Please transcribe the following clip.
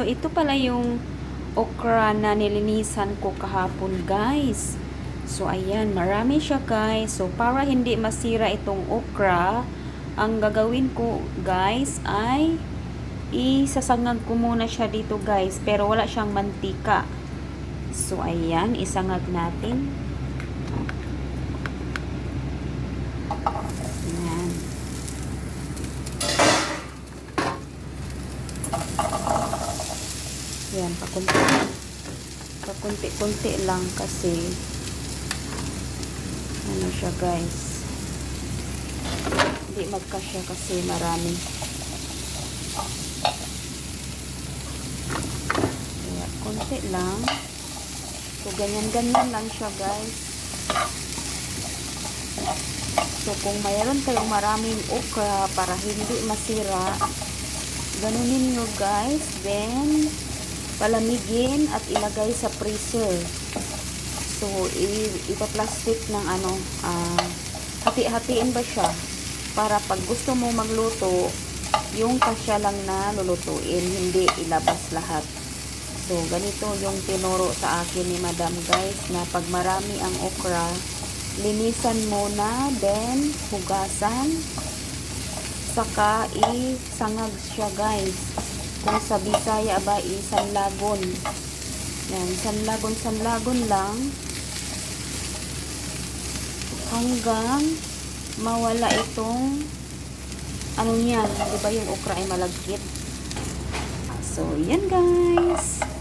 So, ito pala yung okra na nilinisan ko kahapon, guys. So, ayan, marami siya, guys. So, para hindi masira itong okra, ang gagawin ko, guys, ay isasangag ko muna siya dito, guys. Pero wala siyang mantika. So, ayan, isangag natin. Ayan. Ayan, pakunti. Pakunti-kunti lang kasi ano siya guys. Hindi magkasya kasi marami. Kaya, konti lang. So, ganyan-ganyan lang siya guys. So, kung mayroon kayong maraming okra para hindi masira, ganunin nyo guys. Then, palamigin at ilagay sa freezer. So, ipaplastic ng ano, ah, hati-hatiin ba siya? Para pag gusto mo magluto, yung kasya lang na lulutuin, hindi ilabas lahat. So, ganito yung tinuro sa akin ni Madam guys, na pag marami ang okra, linisan muna, then hugasan, saka isangag siya guys. Kung sa Bisaya ba, isanlagon. Yan, sanlagon, sanlagon lang. Hanggang mawala itong ano niya, di ba yung okra ay malagkit. So, yan guys.